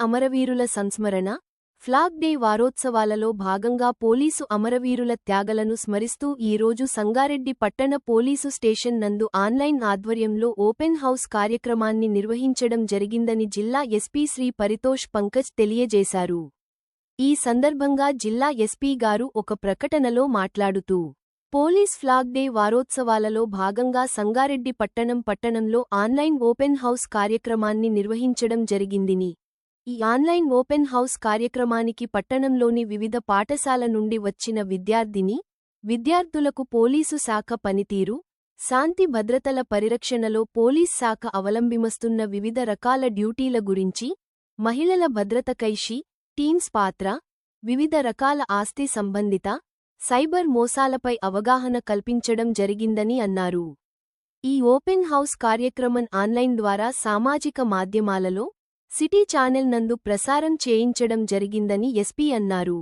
అమరవీరుల సంస్మరణ flag day వారోత్సవాలలో భాగంగా పోలీసు అమరవీరుల త్యాగలను స్మరిస్తూ ఈరోజు సంగారెడ్డి పట్టణ పోలీసు స్టేషన్ నందు ఆన్లైన్ ఆధ్వర్యంలో ఓపెన్ హౌస్ కార్యక్రమాన్ని నిర్వహించడం జరిగిందని జిల్లా ఎస్పీ శ్రీ పరితోష్ పంకజ్ తెలియజేశారు. ఈ సందర్భంగా జిల్లా ఎస్పీ గారు ఒక ప్రకటనలో మాట్లాడుతూ పోలీస్ ఫ్లాగ్ డే వారోత్సవాలలో భాగంగా సంగారెడ్డి పట్టణం పట్టణంలో ఆన్లైన్ ఓపెన్ హౌస్ కార్యక్రమాన్ని నిర్వహించడం జరిగిందిని ఈ ఆన్లైన్ ఓపెన్ హౌస్ కార్యక్రమానికి పట్టణంలోని వివిధ పాఠశాల నుండి వచ్చిన విద్యార్థిని విద్యార్థులకు పోలీసు శాఖ పనితీరు శాంతి భద్రతల పరిరక్షణలో పోలీస్ శాఖ అవలంబిమస్తున్న వివిధ రకాల డ్యూటీల గురించి మహిళల భద్రత కైషి టీమ్స్ పాత్ర వివిధ రకాల ఆస్తి సంబంధిత సైబర్ మోసాలపై అవగాహన కల్పించడం జరిగిందని అన్నారు. ఈ ఓపెన్ హౌస్ కార్యక్రమం ఆన్లైన్ ద్వారా సామాజిక మాధ్యమాలలో సిటీ ఛానెల్ నందు ప్రసారం చేయించడం జరిగిందని ఎస్పీ అన్నారు.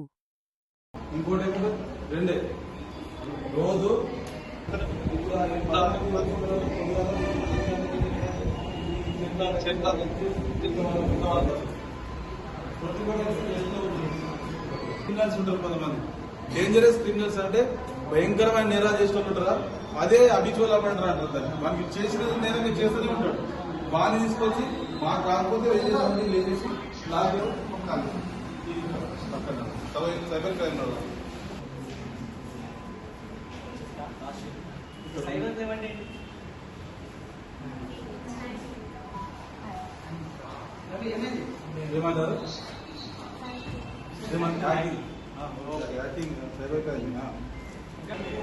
క్రిమినల్స్ ఉంటారు కొంతమంది డేంజరస్ క్రిమినల్స్ అంటే భయంకరమైన నేరాలు చేసిన ఉంటారా? అదే అబిచువల్ అవ్వంటారు అంటారు దాన్ని. మనకి చేసిన నేరం చేస్తూనే ఉంటాడు. వాడిని తీసుకొచ్చి మాకు రాకపోతే వెళ్ళేసి వెళ్ళేసి నాకు సైబర్ క్రైమ్ సైబర్ ఏమంటారు? యాక్టింగ్.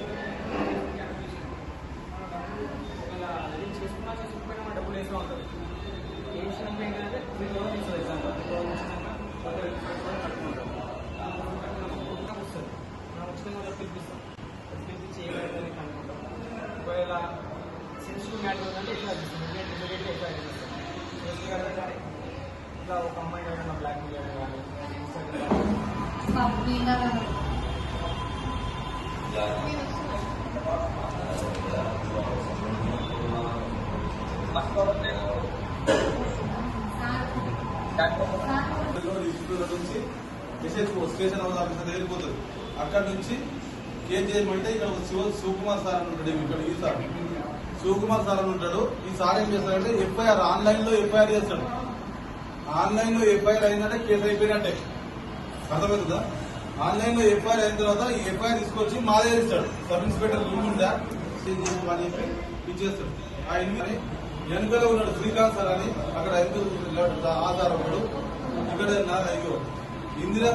క్రైమ్ చేసుకున్నా చేసుకుపోయినా డబ్బులు వేస్తూ ఉంటుంది పిలిపిస్తాం పిలిపించి ఏమైతే కనుక్కుంటాం ఒకవేళ సెన్సిటివ్ మ్యాటర్ ఉందంటే ఎట్లా ఇమీడియట్గా ఎట్లా అనిపిస్తుంది కానీ ఇట్లా ఒక అమ్మాయి ఎవరైనా బ్లాక్ చేయడం కానీ ఇన్స్టాగ్రామ్ ఇన్స్టిట్యూట్ నుంచి మెసేజ్ స్టేషన్ హౌస్ ఆఫీసర్ దగ్గరికి పోతుంది అక్కడ నుంచి కేజీఎం అంటే ఇక్కడ ఒక శివ శివకుమార్ సార్ అని ఉంటాడు ఇక్కడ ఈ సార్ శివకుమార్ సార్ అని ఉంటాడు ఈ సార్ ఏం చేస్తాడంటే ఎఫ్ఐఆర్ ఆన్లైన్లో ఎఫ్ఐఆర్ చేస్తాడు ఆన్లైన్లో ఎఫ్ఐఆర్ అయిందంటే కేసు అయిపోయినట్టే అర్థమవుతుందా ఆన్లైన్లో ఎఫ్ఐఆర్ అయిన తర్వాత ఈ ఎఫ్ఐఆర్ తీసుకొచ్చి మా దగ్గర ఇస్తాడు సబ్ ఇన్స్పెక్టర్ రూమ్ ఉందా అని చెప్పి ఇచ్చేస్తాడు ఆ ఎనిమిది వెనుకలో ఉన్నాడు శ్రీకాంత్ సార్ అని అక్కడ ఎందుకు ఆధారపడు ఇక్కడ అయ్యో ఇందిరా